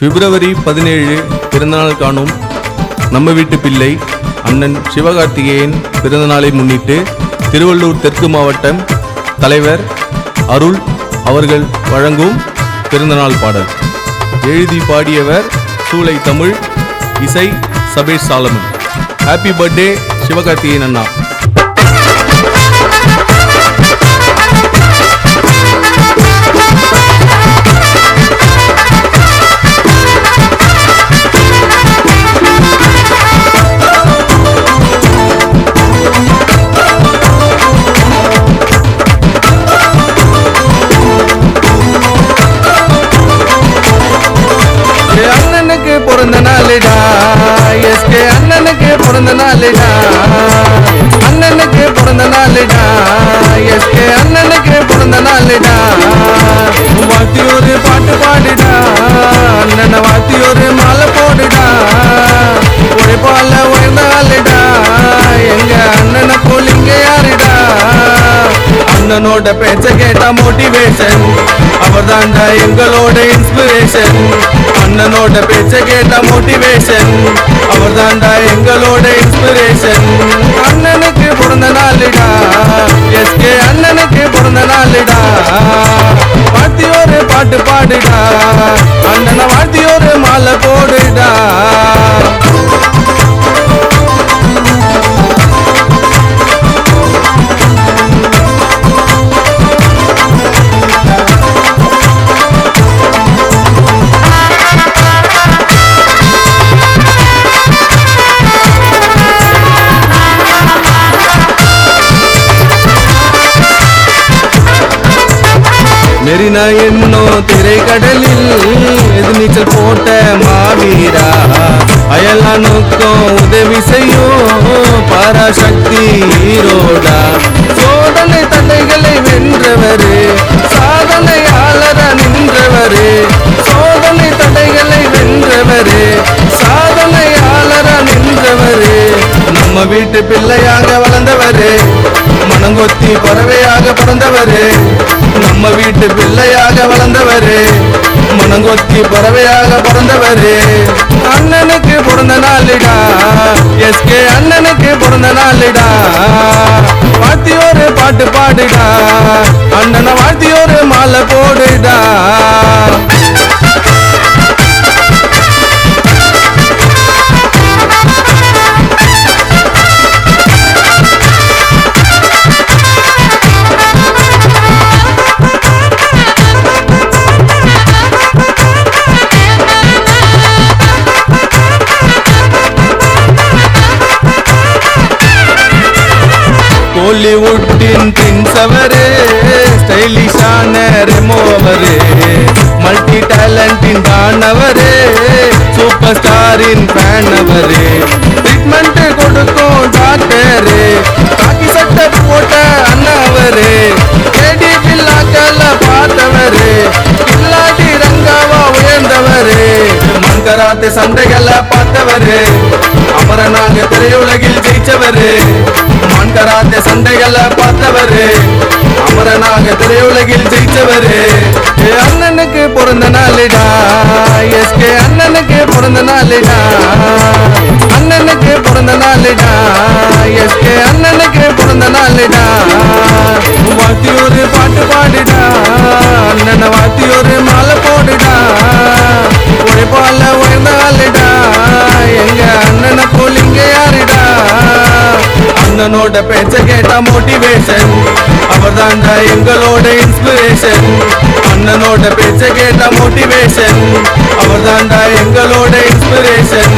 பிப்ரவரி பதினேழு பிறந்தநாள் காணும் நம்ம வீட்டு பிள்ளை அண்ணன் சிவகார்த்திகேயன் பிறந்தநாளை முன்னிட்டு திருவள்ளூர் தெற்கு மாவட்டம் தலைவர் அருள் அவர்கள் வழங்கும் பிறந்தநாள் பாடல். எழுதி பாடியவர் சூளை தமிழ் இசை சபேஷ் சாலமன். ஹாப்பி பர்த்டே சிவகார்த்திகேயன் அண்ணா. அண்ணனுக்கு பிறந்த நாளுடா. எஸ்கே அண்ணனுக்கு பிறந்த நாளுடா. வாத்தி ஒரு பாட்டு பாடுடா. அண்ணனை அண்ணனோட பேச்ச கேட்டா மோட்டிவேஷன் அவர்தான்டா எங்களோட இன்ஸ்பிரேஷன் அண்ணனோட பேச்ச கேட்டா மோட்டிவேஷன் அவர்தான்டா எங்களோட இன்ஸ்பிரேஷன் அண்ணனுக்கு பிறந்த நாளுடா. எஸ்கே அண்ணனுக்கு பிறந்த மெரினா என்னோ திரைக்கடலில் எது நீச்சல் போட்ட மாவீரா? நோக்கம் உதவி செய்யும் பராசக்தி ஈரோடா. சோதனை தடைகளை வென்றவரு சாதனையாளர நின்றவரு. சோதனை தடைகளை வென்றவரு சாதனையாளர நின்றவரு. நம்ம வீட்டு பிள்ளையாக வளர்ந்தவரு மனங்கொத்தி பறவையாக பிறந்தவரு. நம்ம வீட்டு பிள்ளையாக வளர்ந்தவரே. மனங்கொத்தி பறவையாக பிறந்தவரே. அண்ணனுக்கு பிறந்த நாளுடா. எஸ்கே அண்ணனுக்கு பிறந்த நாளிடா. வாழ்த்தியோரு பாட்டு பாடுடா. அண்ணனை வாழ்த்தியோரு மாலை போடுடா. கோலிவுட்டின் பிரின்ஸ் ஸ்டைலிஷான ரெமோ மல்டி டேலண்டின் டான் சூப்பர் ஸ்டாரின் ஃபேன் அவரு ட்ரீட்மெண்ட் கொடுக்கும் டாக்டரு காக்கி சட்டை போட்ட அண்ணா அவரு கேடி பில்லாக்கல்ல பார்த்தவரு கில்லாடி ரங்காவா உயர்ந்தவரு மங்கராத்து சண்டைகளை பார்த்தவரு அமரனாக திரையுலகில் ஜெயிச்சவரு. பார்த்த சண்டைகளை பார்த்தவரு. அமரனாக திரையுலகில் ஜெயிச்சவரு அண்ணனுக்கு பிறந்த நாளிடா. எஸ்கே அண்ணனுக்கு பிறந்த நாளிடா. அண்ணனுக்கு பிறந்த நாளிடா. எஸ்கே அண்ணனுக்கு பிறந்த நாளிடா. வாத்தி ஒரு பாட்டு பாடிடா. அண்ணனை வாத்தி ஒரு மாலை இன்ஸ்பிரேஷன் அவர் அவர்தான்டா எங்களோட இன்ஸ்பிரேஷன் அண்ணனோட பேச்ச கேட்ட மோட்டிவேஷன் அவர் அவர்தான்டா எங்களோட இன்ஸ்பிரேஷன்